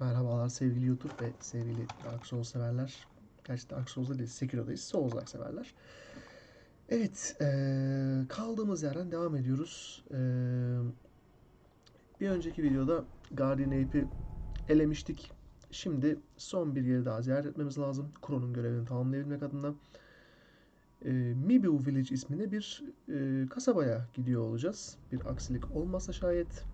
Merhabalar sevgili YouTube ve sevgili Dark Souls severler. Gerçi Dark Souls'da değil, Sekiro'dayız. Souls-like severler. Evet, eee, kaldığımız yerden devam ediyoruz. Eee, bir önceki videoda Guardian Ape'i elemiştik. Şimdi son bir yeri daha ziyaret etmemiz lazım. Kuro'nun görevini tamamlayabilmek adına. Eee Mibu Village isminde bir eee, kasabaya gidiyor olacağız. Bir aksilik olmazsa şayet.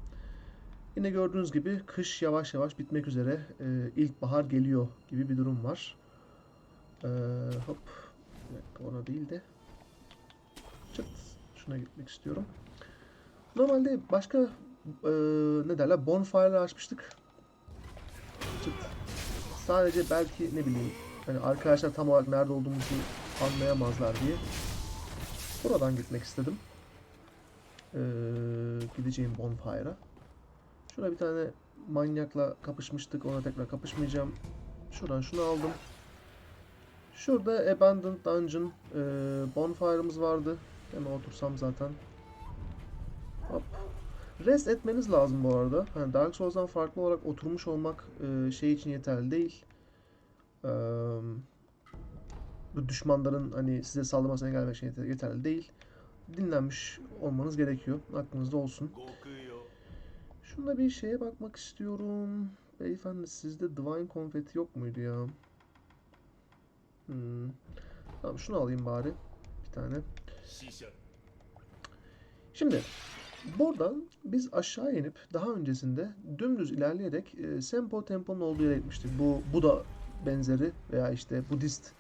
Yine gördüğünüz gibi kış yavaş yavaş bitmek üzere. Ee, ilkbahar geliyor gibi bir durum var. Ee, hop. Ona değil de. Çıt. Şuna gitmek istiyorum. Normalde başka e, ne derler bonfire'lar açmıştık. Çıt. Sadece belki ne bileyim hani arkadaşlar tam olarak nerede olduğumuzu anlayamazlar diye. Buradan gitmek istedim. Ee, gideceğim bonfire'a. Şurada bir tane manyakla kapışmıştık. Ona tekrar kapışmayacağım. Şuradan şunu aldım. Şurada Abandoned Dungeon e, bonfire'ımız vardı. Hemen otursam zaten. Hop. Rest etmeniz lazım bu arada. Hani Dark Souls'dan farklı olarak oturmuş olmak e, şey için yeterli değil. E, düşmanların hani size saldırmasına engellemek için yeter- yeterli değil. Dinlenmiş olmanız gerekiyor. Aklınızda olsun. Şunda bir şeye bakmak istiyorum. Beyefendi sizde Divine Confetti yok muydu ya? Hmm. Tamam şunu alayım bari. Bir tane. Şimdi buradan biz aşağı inip daha öncesinde dümdüz ilerleyerek e, Sempo Tempo'nun olduğu yere gitmiştik. Bu Buda benzeri veya işte Budist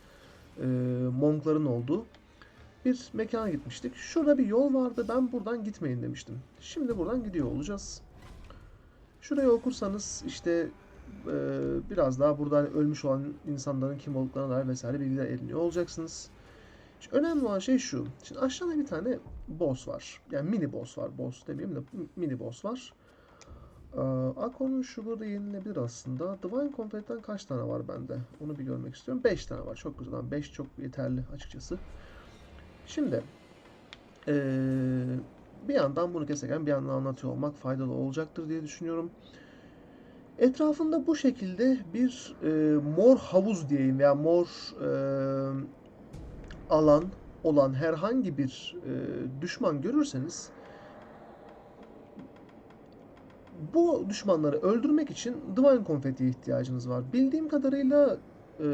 e, Monkların olduğu bir mekana gitmiştik. Şurada bir yol vardı ben buradan gitmeyin demiştim. Şimdi buradan gidiyor olacağız. Şurayı okursanız işte e, biraz daha burada hani ölmüş olan insanların kim olduklarına dair vesaire bilgiler ediniyor olacaksınız. Şimdi önemli olan şey şu. Şimdi aşağıda bir tane boss var. Yani mini boss var. Boss demeyeyim de mini boss var. Ee, Akon'un Sugar'ı yenilebilir aslında. Divine Confetti'den kaç tane var bende? Onu bir görmek istiyorum. 5 tane var. Çok güzel. 5 çok yeterli açıkçası. Şimdi ee, bir yandan bunu keserken bir yandan anlatıyor olmak faydalı olacaktır diye düşünüyorum. Etrafında bu şekilde bir e, mor havuz diyeyim veya mor e, alan olan herhangi bir e, düşman görürseniz bu düşmanları öldürmek için Divine Confetti'ye ihtiyacınız var. Bildiğim kadarıyla e,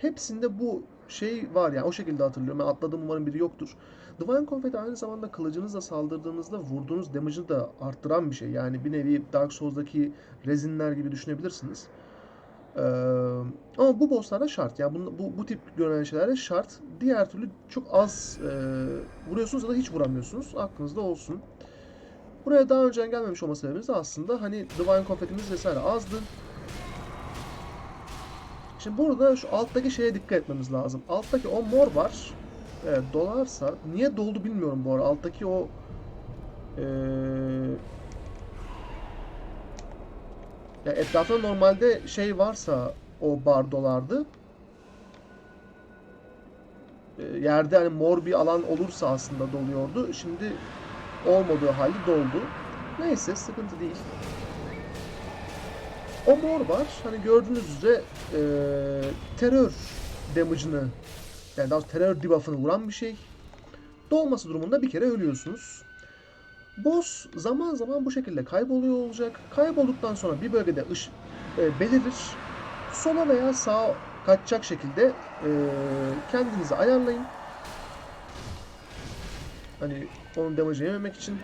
hepsinde bu şey var yani o şekilde hatırlıyorum. Ben atladığım umarım biri yoktur. Divine Confetti aynı zamanda kılıcınızla saldırdığınızda vurduğunuz damage'ı da arttıran bir şey. Yani bir nevi Dark Souls'daki rezinler gibi düşünebilirsiniz. Ee, ama bu bosslarda şart. Yani bu, bu, bu tip görünen şeylerde şart. Diğer türlü çok az e, vuruyorsunuz ya da hiç vuramıyorsunuz. Aklınızda olsun. Buraya daha önceden gelmemiş olma sebebimiz de aslında hani Divine Confetti'miz vesaire azdı. Şimdi burada şu alttaki şeye dikkat etmemiz lazım. Alttaki o mor var. Evet dolarsa niye doldu bilmiyorum bu arada. Alttaki o eee ya etrafta normalde şey varsa o bar dolardı. Ee, yerde hani mor bir alan olursa aslında doluyordu. Şimdi olmadığı halde doldu. Neyse sıkıntı değil. O mor var. Hani gördüğünüz üzere eee terör damage'ını yani daha terör debuff'ını vuran bir şey. Dolması durumunda bir kere ölüyorsunuz. Boss zaman zaman bu şekilde kayboluyor olacak. Kaybolduktan sonra bir bölgede ış e, belirir. Sola veya sağa kaçacak şekilde e, kendinizi ayarlayın. Hani onun damage'ı yememek için.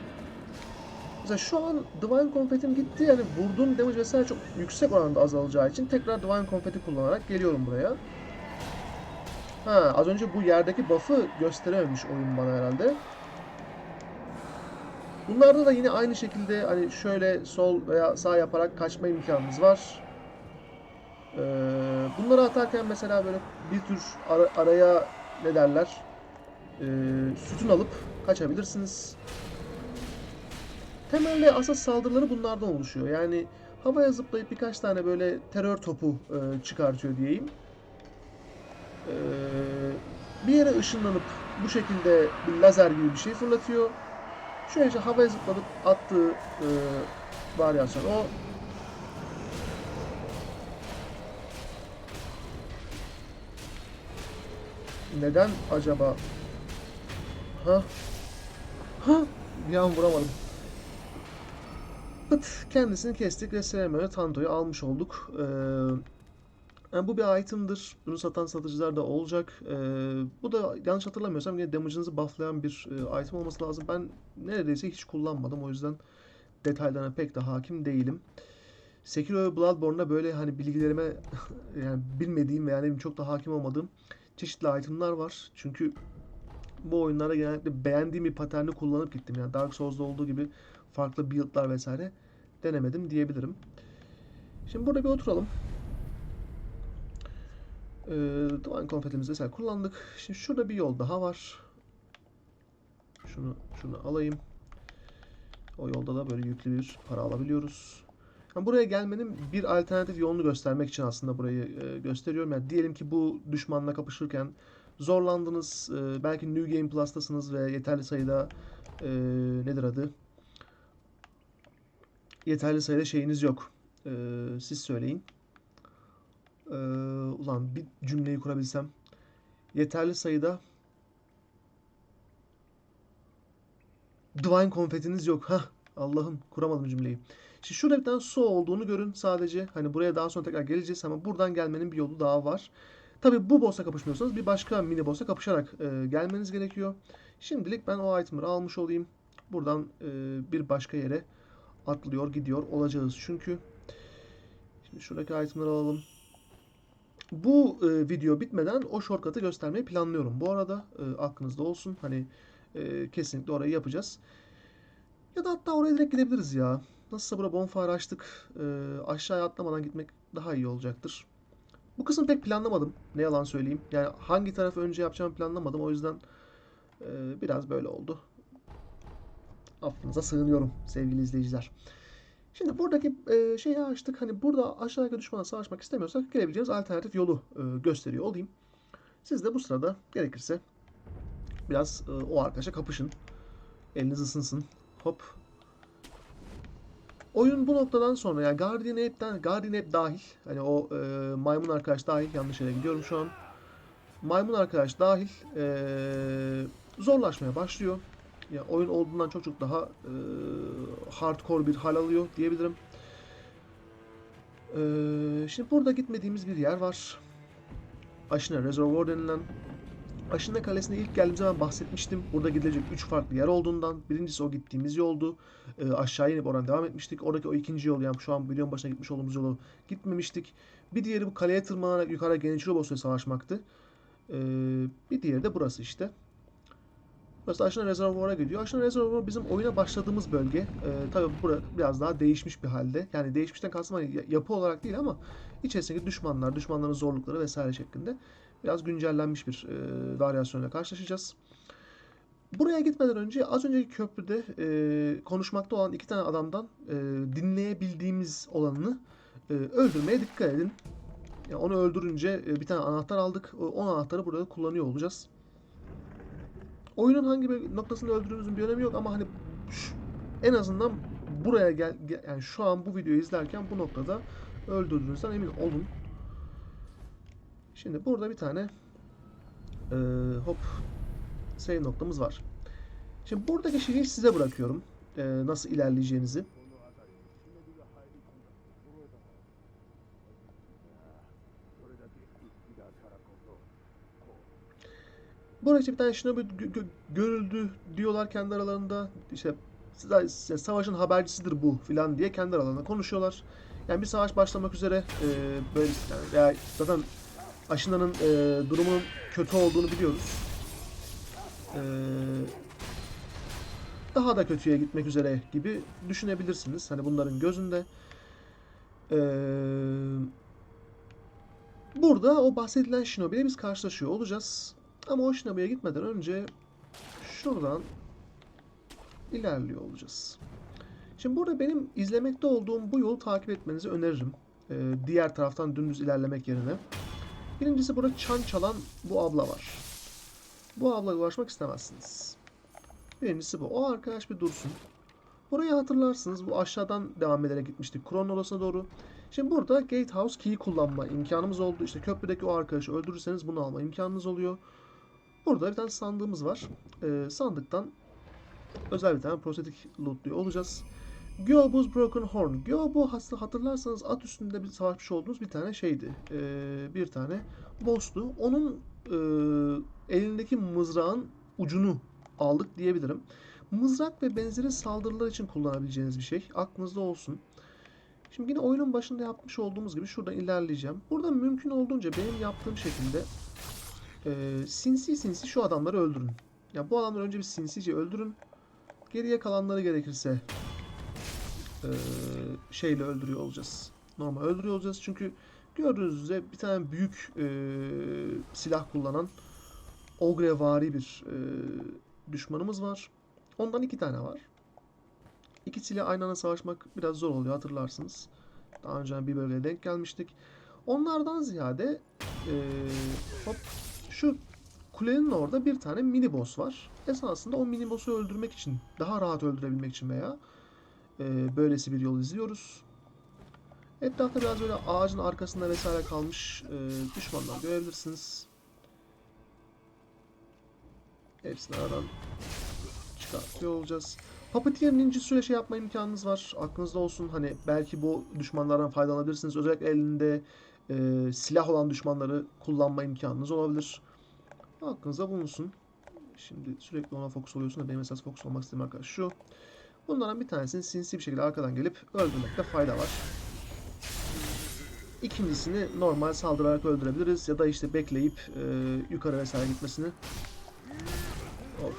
Mesela şu an Divine Confetti'm gitti yani vurduğum damage vesaire çok yüksek oranda azalacağı için tekrar Divine Confetti kullanarak geliyorum buraya. Ha az önce bu yerdeki buff'ı gösterememiş oyun bana herhalde. Bunlarda da yine aynı şekilde hani şöyle sol veya sağ yaparak kaçma imkanınız var. Ee, bunları atarken mesela böyle bir tür ara- araya ne derler ee, sütun alıp kaçabilirsiniz. Temelde asıl saldırıları bunlardan oluşuyor. Yani havaya zıplayıp birkaç tane böyle terör topu e, çıkartıyor diyeyim. E, bir yere ışınlanıp bu şekilde bir lazer gibi bir şey fırlatıyor. Şöylece havaya zıplanıp attığı e, varyasyon o. Neden acaba? Ha? Ha? Bir an vuramadım. Pıt kendisini kestik ve Seremo'ya Tanto'yu almış olduk. Ee, yani bu bir item'dır. Bunu satan satıcılar da olacak. Ee, bu da yanlış hatırlamıyorsam yine damage'ınızı bufflayan bir e, item olması lazım. Ben neredeyse hiç kullanmadım. O yüzden detaylarına pek de hakim değilim. Sekiro ve Bloodborne'da böyle hani bilgilerime yani bilmediğim ve yani çok da hakim olmadığım çeşitli itemlar var. Çünkü bu oyunlara genellikle beğendiğim bir paterni kullanıp gittim. Yani Dark Souls'da olduğu gibi farklı build'lar vesaire denemedim diyebilirim. Şimdi burada bir oturalım. Ee, Divine Confetti'mizi vesaire kullandık. Şimdi şurada bir yol daha var. Şunu şunu alayım. O yolda da böyle yüklü bir para alabiliyoruz. Yani buraya gelmenin bir alternatif yolunu göstermek için aslında burayı e, gösteriyorum. Yani diyelim ki bu düşmanla kapışırken zorlandınız. e, belki New Game Plus'tasınız ve yeterli sayıda e, nedir adı? Yeterli sayıda şeyiniz yok. E, siz söyleyin. E, ulan bir cümleyi kurabilsem. Yeterli sayıda Divine konfetiniz yok. Hah Allah'ım kuramadım cümleyi. Şimdi şurada bir tane su olduğunu görün sadece. Hani buraya daha sonra tekrar geleceğiz ama buradan gelmenin bir yolu daha var. Tabi bu boss'a kapışmıyorsanız bir başka mini boss'a kapışarak e, gelmeniz gerekiyor. Şimdilik ben o itemleri almış olayım. Buradan e, bir başka yere atlıyor gidiyor olacağız çünkü. Şimdi şuradaki itemleri alalım. Bu e, video bitmeden o shortcut'ı göstermeyi planlıyorum. Bu arada e, aklınızda olsun. Hani e, kesinlikle orayı yapacağız. Ya da hatta oraya direkt gidebiliriz ya. Nasılsa burada bonfire açtık. E, aşağıya atlamadan gitmek daha iyi olacaktır. Bu kısmı pek planlamadım. Ne yalan söyleyeyim. Yani hangi tarafı önce yapacağımı planlamadım. O yüzden e, biraz böyle oldu. Affınıza sığınıyorum sevgili izleyiciler. Şimdi buradaki e, şeyi açtık. Hani burada aşağıdaki düşmanla savaşmak istemiyorsak gelebileceğimiz alternatif yolu e, gösteriyor olayım. Siz de bu sırada gerekirse biraz e, o arkadaşa kapışın. Eliniz ısınsın. Hop. Oyun bu noktadan sonra yani Guardian Ape'den Guardian Ape dahil hani o e, maymun arkadaş dahil yanlış yere gidiyorum şu an. Maymun arkadaş dahil e, zorlaşmaya başlıyor. Ya oyun olduğundan çok çok daha e, hardcore bir hal alıyor diyebilirim. E, şimdi burada gitmediğimiz bir yer var. Aşina Reservoir denilen. Aşina Kalesi'ne ilk geldiğimizde ben bahsetmiştim. Burada gidilecek 3 farklı yer olduğundan. Birincisi o gittiğimiz yoldu. E, aşağı inip oradan devam etmiştik. Oradaki o ikinci yol yani şu an videonun başına gitmiş olduğumuz yolu gitmemiştik. Bir diğeri bu kaleye tırmanarak yukarı Genichiro Boss'la savaşmaktı. E, bir diğeri de burası işte. Burası Aşina Reservoir'a gidiyor. Aşina Reservoir bizim oyuna başladığımız bölge. Ee, tabii burada biraz daha değişmiş bir halde. Yani değişmişten kastım hani ya- yapı olarak değil ama içerisindeki düşmanlar, düşmanların zorlukları vesaire şeklinde biraz güncellenmiş bir e, varyasyonla karşılaşacağız. Buraya gitmeden önce az önceki köprüde e, konuşmakta olan iki tane adamdan e, dinleyebildiğimiz olanını e, öldürmeye dikkat edin. Yani onu öldürünce e, bir tane anahtar aldık. O, o anahtarı burada kullanıyor olacağız. Oyunun hangi bir noktasında öldürdüğümüzün bir önemi yok ama hani şu- en azından buraya gel, gel- yani şu an bu videoyu izlerken bu noktada öldürdüğünüzden emin olun. Şimdi burada bir tane eee, hop save noktamız var. Şimdi buradaki şeyi size bırakıyorum. Eee, nasıl ilerleyeceğinizi. Burada işte bir tane gö- görüldü diyorlar kendi aralarında. İşte savaşın habercisidir bu filan diye kendi aralarında konuşuyorlar. Yani bir savaş başlamak üzere e, böyle yani veya zaten Aşina'nın e, durumunun kötü olduğunu biliyoruz. E, daha da kötüye gitmek üzere gibi düşünebilirsiniz. Hani bunların gözünde. E, burada o bahsedilen Shinobi ile biz karşılaşıyor olacağız. Ama o Shinobi'ye gitmeden önce şuradan ilerliyor olacağız. Şimdi burada benim izlemekte olduğum bu yolu takip etmenizi öneririm. Ee, diğer taraftan dümdüz ilerlemek yerine. Birincisi burada çan çalan bu abla var. Bu ablayla uğraşmak istemezsiniz. Birincisi bu. O arkadaş bir dursun. Burayı hatırlarsınız. Bu aşağıdan devam ederek gitmiştik. Kron odasına doğru. Şimdi burada Gatehouse Key'i kullanma imkanımız oldu. İşte köprüdeki o arkadaşı öldürürseniz bunu alma imkanınız oluyor. Burada bir tane sandığımız var. Ee, sandıktan özel bir tane prostetik lootluyor olacağız. Göbuz Broken Horn. Aslında hatırlarsanız at üstünde bir savaşmış olduğumuz bir tane şeydi. Ee, bir tane boss'tu. Onun e, elindeki mızrağın ucunu aldık diyebilirim. Mızrak ve benzeri saldırılar için kullanabileceğiniz bir şey. Aklınızda olsun. Şimdi yine oyunun başında yapmış olduğumuz gibi şuradan ilerleyeceğim. Burada mümkün olduğunca benim yaptığım şekilde e, sinsi sinsi şu adamları öldürün. Ya bu adamları önce bir sinsice öldürün. Geriye kalanları gerekirse e, şeyle öldürüyor olacağız. Normal öldürüyor olacağız çünkü gördüğünüz üzere bir tane büyük e, silah kullanan ogrevari bir e, düşmanımız var. Ondan iki tane var. İkisiyle aynı anda savaşmak biraz zor oluyor hatırlarsınız. Daha önce bir bölgeye denk gelmiştik. Onlardan ziyade e, hop şu kulenin orada bir tane mini boss var. Esasında o mini boss'u öldürmek için, daha rahat öldürebilmek için veya e, böylesi bir yol izliyoruz. Etrafta biraz böyle ağacın arkasında vesaire kalmış e, düşmanlar görebilirsiniz. Hepsini aradan çıkartıyor olacağız. Puppeteer ninjutsu ile şey yapma imkanınız var. Aklınızda olsun. Hani belki bu düşmanlardan faydalanabilirsiniz. Özellikle elinde e, silah olan düşmanları kullanma imkanınız olabilir. Aklınızda bulunsun. Şimdi sürekli ona fokus oluyorsun da benim esas fokus olmak istediğim arkadaş şu. Bunlardan bir tanesini sinsi bir şekilde arkadan gelip öldürmekte fayda var. İkincisini normal saldırarak öldürebiliriz ya da işte bekleyip e, yukarı vesaire gitmesini. Of.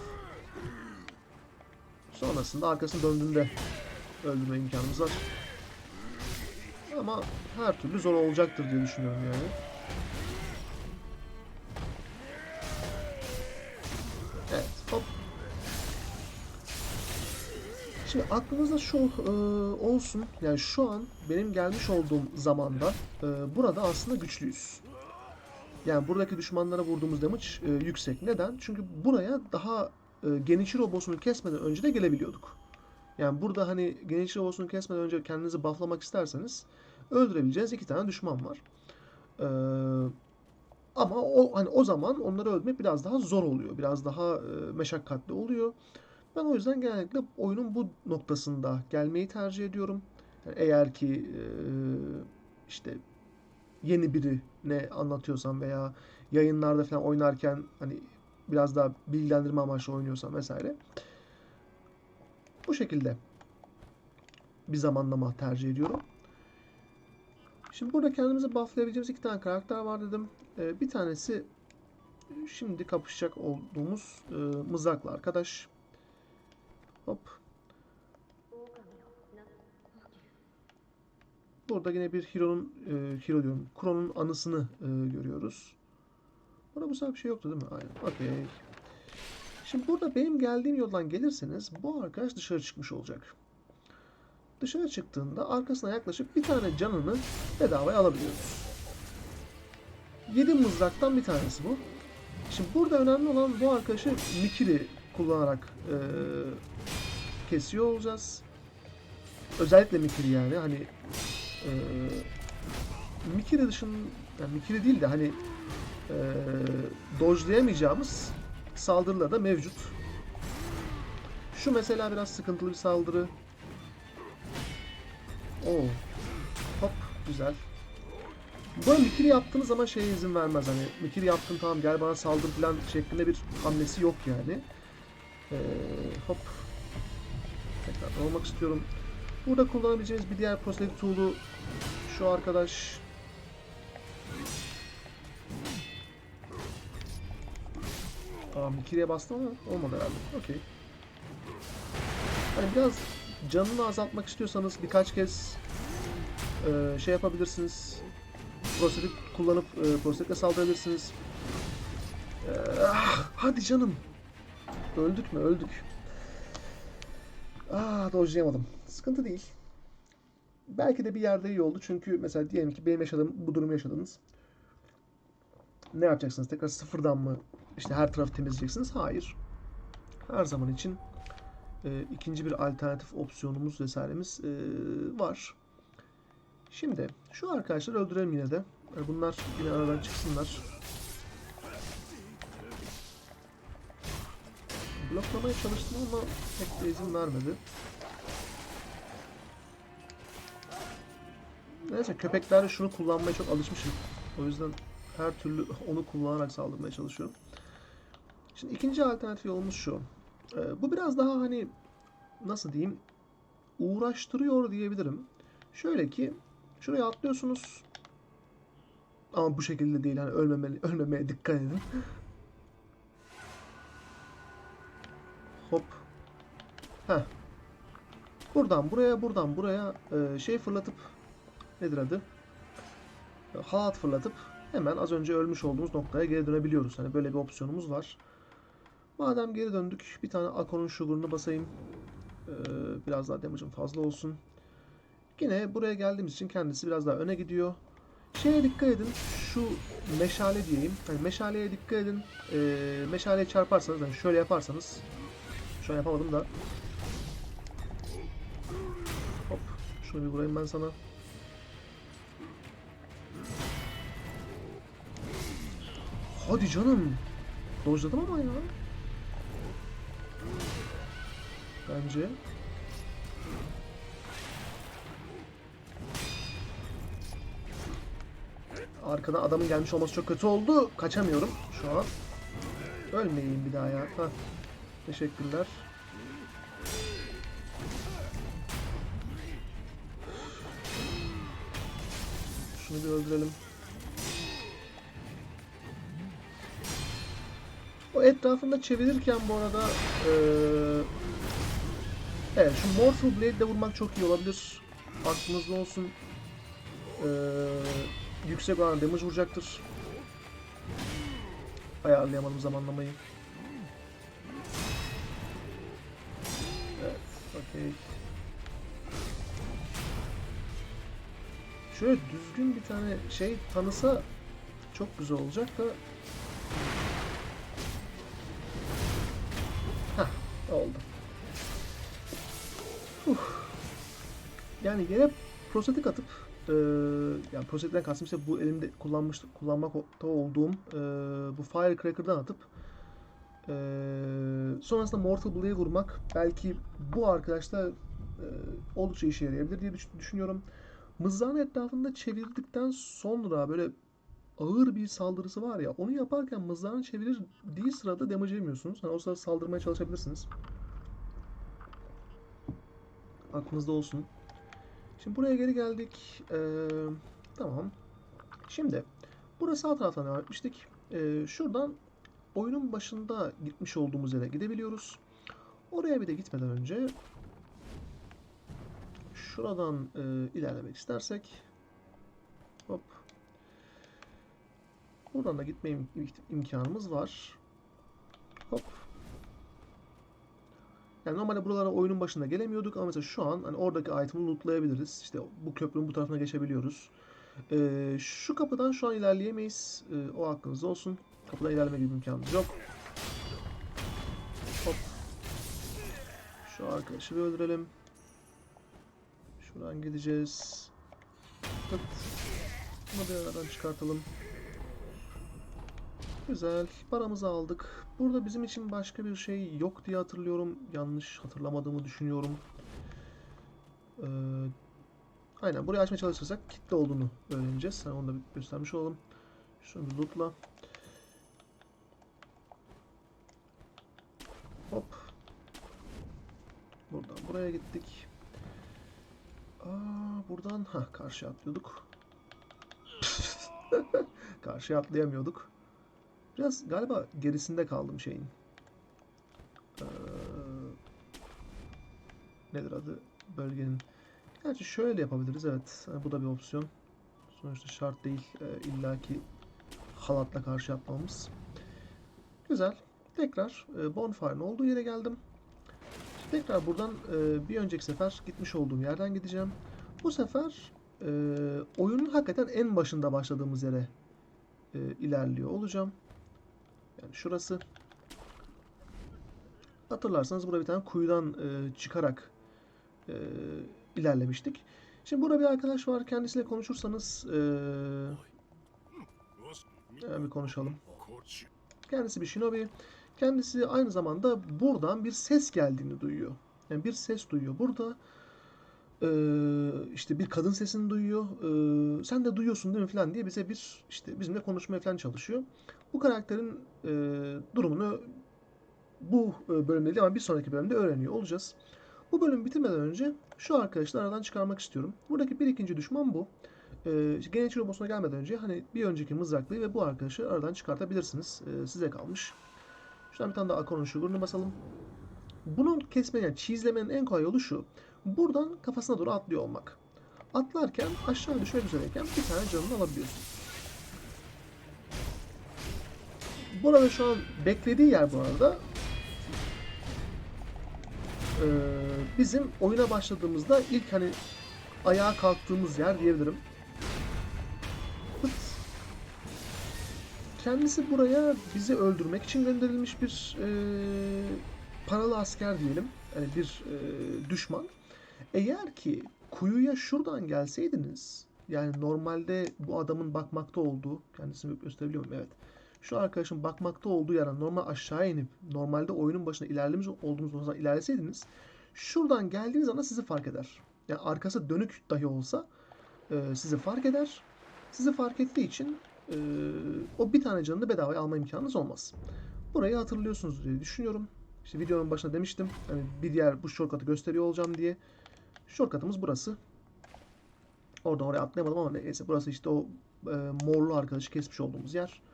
Sonrasında arkasını döndüğünde öldürme imkanımız var. Ama her türlü zor olacaktır diye düşünüyorum yani. Evet, hop. Şimdi aklınızda şu e, olsun. Yani şu an benim gelmiş olduğum zamanda e, burada aslında güçlüyüz. Yani buradaki düşmanlara vurduğumuz damage e, yüksek. Neden? Çünkü buraya daha e, Genichiro boss'unu kesmeden önce de gelebiliyorduk. Yani burada hani Genichiro boss'unu kesmeden önce kendinizi bufflamak isterseniz öldürebileceğiniz iki tane düşman var. Ee, ama o hani o zaman onları öldürmek biraz daha zor oluyor. Biraz daha e, meşakkatli oluyor. Ben o yüzden genellikle oyunun bu noktasında gelmeyi tercih ediyorum. Yani eğer ki e, işte yeni biri ne anlatıyorsam veya yayınlarda falan oynarken hani biraz daha bilgilendirme amaçlı oynuyorsam vesaire. Bu şekilde bir zamanlama tercih ediyorum. Şimdi burada kendimizi bufflayabileceğimiz iki tane karakter var dedim. Ee, bir tanesi şimdi kapışacak olduğumuz e, mızraklı arkadaş. Hop. Burada yine bir Hero'nun, e, Hero diyorum, Kuro'nun anısını e, görüyoruz. Burada bu sefer bir şey yoktu değil mi? Aynen. Okey. Şimdi burada benim geldiğim yoldan gelirseniz bu arkadaş dışarı çıkmış olacak. Dışarı çıktığında arkasına yaklaşık bir tane canını bedavaya alabiliyoruz. 7 mızraktan bir tanesi bu. Şimdi burada önemli olan bu arkadaşı Mikiri kullanarak e, kesiyor olacağız. Özellikle Mikiri yani hani e, Mikiri dışında yani Mikiri değil de hani e, dodge'layamayacağımız saldırılar da mevcut. Şu mesela biraz sıkıntılı bir saldırı. Oo. Hop güzel. Arada Mikiri yaptığınız zaman şeye izin vermez hani Mikiri yaptın tamam gel bana saldır falan şeklinde bir hamlesi yok yani. Ee, hop. Tekrar olmak istiyorum. Burada kullanabileceğiniz bir diğer prosedur tool'u şu arkadaş. Aa Mikiri'ye bastım ama olmadı herhalde. Okey. Hani biraz canını azaltmak istiyorsanız birkaç kez e, şey yapabilirsiniz. Prosedik kullanıp e, prosedikle saldırabilirsiniz. E, ah, hadi canım. Öldük mü? Öldük. Ah dodge'layamadım. Sıkıntı değil. Belki de bir yerde iyi oldu. Çünkü mesela diyelim ki benim yaşadığım bu durumu yaşadınız. Ne yapacaksınız? Tekrar sıfırdan mı işte her tarafı temizleyeceksiniz? Hayır. Her zaman için e, ikinci bir alternatif opsiyonumuz vesairemiz e, var. Şimdi şu arkadaşları öldürelim yine de. Yani bunlar yine aradan çıksınlar. bloklamaya çalıştım ama pek de izin vermedi. Neyse köpekler şunu kullanmaya çok alışmışım. O yüzden her türlü onu kullanarak saldırmaya çalışıyorum. Şimdi ikinci alternatif yolumuz şu. Ee, bu biraz daha hani nasıl diyeyim uğraştırıyor diyebilirim. Şöyle ki şuraya atlıyorsunuz. Ama bu şekilde değil hani ölmemeli, ölmemeye dikkat edin. Hop. Heh. Buradan buraya, buradan buraya e, şey fırlatıp nedir adı? Halat fırlatıp hemen az önce ölmüş olduğumuz noktaya geri dönebiliyoruz. Hani böyle bir opsiyonumuz var. Madem geri döndük, bir tane Akon'un Sugar'ını basayım. Ee, biraz daha damage'ım fazla olsun. Yine buraya geldiğimiz için kendisi biraz daha öne gidiyor. Şeye dikkat edin, şu meşale diyeyim. Hani meşaleye dikkat edin. Ee, meşaleye çarparsanız, hani şöyle yaparsanız. Şu an yapamadım da. Hop, şunu bir vurayım ben sana. Hadi canım. Dojladım ama ya. Bence. Arkadan adamın gelmiş olması çok kötü oldu. Kaçamıyorum şu an. Ölmeyeyim bir daha ya. Heh. Teşekkürler. Şunu bir öldürelim. Etrafında çevirirken bu arada eee Evet şu Mortal Blade ile vurmak çok iyi olabilir. Aklınızda olsun. Eee yüksek oran damage vuracaktır. Ayarlayamadım zamanlamayı. Evet, okey. Şöyle düzgün bir tane şey tanısa çok güzel olacak da oldu. Uf. Yani yere prostetik atıp eee yani prostetikten kastım işte bu elimde kullanmış kullanmakta olduğum eee, bu Firecracker'dan atıp eee, sonrasında Mortal Blade'e vurmak belki bu arkadaşta eee, oldukça işe yarayabilir diye düş- düşünüyorum. Mızrağın etrafında çevirdikten sonra böyle ağır bir saldırısı var ya onu yaparken mızrağını çevirdiği sırada damage yemiyorsunuz. Hani o sırada saldırmaya çalışabilirsiniz. Aklınızda olsun. Şimdi buraya geri geldik. Ee, tamam. Şimdi burası sağ taraftan devam etmiştik. Ee, şuradan oyunun başında gitmiş olduğumuz yere gidebiliyoruz. Oraya bir de gitmeden önce şuradan e, ilerlemek istersek hop buradan da gitme im- imkanımız var. Hop yani normalde buralara oyunun başında gelemiyorduk ama mesela şu an hani oradaki item'ı lootlayabiliriz. İşte bu köprünün bu tarafına geçebiliyoruz. Ee, şu kapıdan şu an ilerleyemeyiz. Ee, o aklınızda olsun. Kapıdan ilerleme gibi imkanımız yok. Hop. Şu arkadaşı bir öldürelim. Şuradan gideceğiz. Tıt. Bunu bir aradan çıkartalım. Güzel. Paramızı aldık. Burada bizim için başka bir şey yok diye hatırlıyorum. Yanlış hatırlamadığımı düşünüyorum. Ee, aynen. Burayı açmaya çalışırsak kitle olduğunu öğreneceğiz. Yani onu da göstermiş olalım. Şunu lootla. Hop. Buradan buraya gittik. Aa, buradan ha karşı atlıyorduk. Karşıya atlayamıyorduk. Biraz galiba gerisinde kaldım şeyin. Ee, nedir adı bölgenin? Gerçi şöyle yapabiliriz evet. Ha, Bu da bir opsiyon. Sonuçta şart değil e, illaki halatla karşı yapmamız. Güzel. Tekrar e, Bonfire'ın olduğu yere geldim. Tekrar buradan e, bir önceki sefer gitmiş olduğum yerden gideceğim. Bu sefer e, oyunun hakikaten en başında başladığımız yere e, ilerliyor olacağım. Yani şurası. Hatırlarsanız burada bir tane kuyudan e, çıkarak e, ilerlemiştik. Şimdi burada bir arkadaş var. Kendisiyle konuşursanız e, hemen bir konuşalım. Kendisi bir shinobi. Kendisi aynı zamanda buradan bir ses geldiğini duyuyor. Yani bir ses duyuyor. Burada eee, işte bir kadın sesini duyuyor. Eee, sen de duyuyorsun değil mi falan diye bize bir işte bizimle konuşmaya falan çalışıyor. Bu karakterin eee, durumunu bu e, bölümde değil ama bir sonraki bölümde öğreniyor olacağız. Bu bölüm bitirmeden önce şu arkadaşları aradan çıkarmak istiyorum. Buradaki bir ikinci düşman bu. Ee, Genichi robosuna gelmeden önce hani bir önceki mızraklıyı ve bu arkadaşı aradan çıkartabilirsiniz. Ee, size kalmış. Şuradan bir tane daha Akon'un Sugar'ını basalım. Bunun kesme yani çizlemenin en kolay yolu şu. Buradan kafasına doğru atlıyor olmak. Atlarken aşağı düşmek üzereyken bir tane canını alabiliyorsun. Burada şu an beklediği yer bu arada ee, bizim oyuna başladığımızda ilk hani ayağa kalktığımız yer diyebilirim. Kendisi buraya bizi öldürmek için gönderilmiş bir e, paralı asker diyelim. Yani bir e, düşman. Eğer ki kuyuya şuradan gelseydiniz yani normalde bu adamın bakmakta olduğu kendisini gösterebiliyor muyum? Evet. Şu arkadaşın bakmakta olduğu yerden normal aşağı inip normalde oyunun başında ilerlemiş olduğunuz zaman ilerleseydiniz şuradan geldiğiniz anda sizi fark eder. Yani arkası dönük dahi olsa e, sizi fark eder. Sizi fark ettiği için e, o bir tane canını bedavaya alma imkanınız olmaz. Burayı hatırlıyorsunuz diye düşünüyorum. İşte videonun başında demiştim. Hani bir diğer bu shortcut'ı gösteriyor olacağım diye. Shortcut'ımız burası. Oradan oraya atlayamadım ama neyse burası işte o e, morlu arkadaşı kesmiş olduğumuz yer.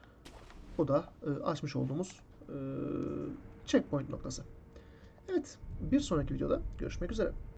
Bu da e, açmış olduğumuz e, checkpoint noktası. Evet, bir sonraki videoda görüşmek üzere.